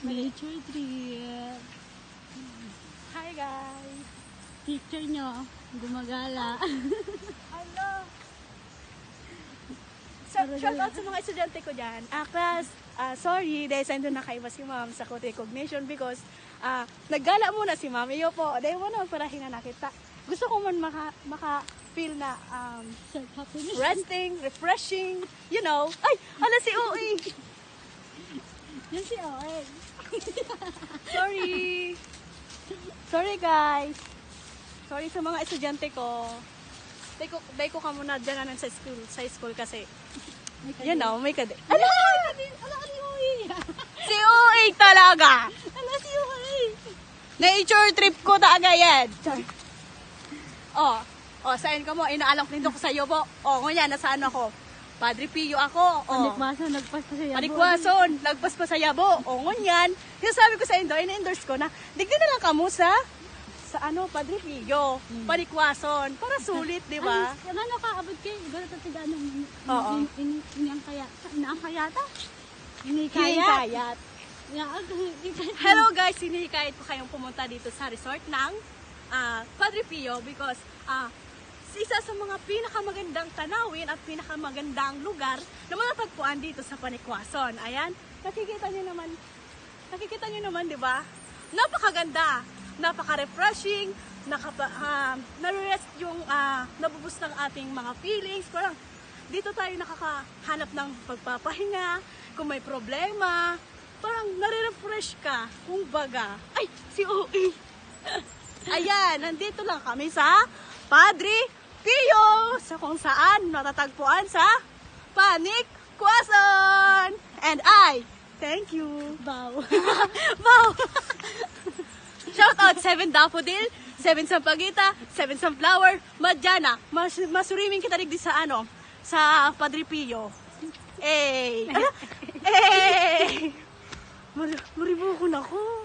Nature trip. Hi guys! Teacher nyo, gumagala. Hello! So, shout out sa mga estudyante ko dyan. Ah, class, ah, sorry, dahil sa na nakaiba si ma'am sa code recognition because ah, naggala muna si ma'am. Iyo po, dahil mo na para nakita. Gusto ko man maka, maka feel na um, resting, refreshing, you know. Ay, ala si Ui! Yan si Owen. Sorry! Sorry guys! Sorry sa mga estudyante ko. Day ko, day ko ka muna dyan na sa school, sa school kasi. You know, may kade. Ala! Ala si Owen! Si Ui talaga! Ala si Owen! Nature trip ko talaga yan. Oh, oh, saan ka mo? Inaalok nito ko sa iyo po. Oh, ngunyan, nasaan ako? Padre Pio ako. Oh. Panikwaso, nagpas pa siya. Panikwason, lagpas pa sa yabo. O ngunyan, yung sabi ko sa Indo, ina-endorse ko na, digdi na lang kamo sa sa ano, Padre Pio, panikwason, para sulit, di ba? Ay, ano ka, abot kayo? Gano'n ito tiga Oo. inyang kaya. Inyang kayata? Hinikayat. Hinikayat. Yan, Hello guys, hinihikayat ko kayong pumunta dito sa resort ng ah, Padre Pio because ah, isa sa mga pinakamagandang tanawin at pinakamagandang lugar na matatagpuan dito sa Panikwason. Ayan, nakikita niyo naman, nakikita niyo naman, di ba? Napakaganda, napaka-refreshing, nakapa, uh, nare-rest yung uh, nabubus ng ating mga feelings. Parang dito tayo nakakahanap ng pagpapahinga, kung may problema, parang nare-refresh ka, kung baga. Ay, si OE! Ayan, nandito lang kami sa Padre Kiyo sa kung saan matatagpuan sa Panic Quason! And I, thank you, Bao. Bao! Shout out 7 Daffodil, 7 Sampagita, 7 Sunflower, Madjana. Mas masuriming kita digdi sa ano, sa Padre Pio. Eh! Ano? Eh! Mar maribo ko na ko.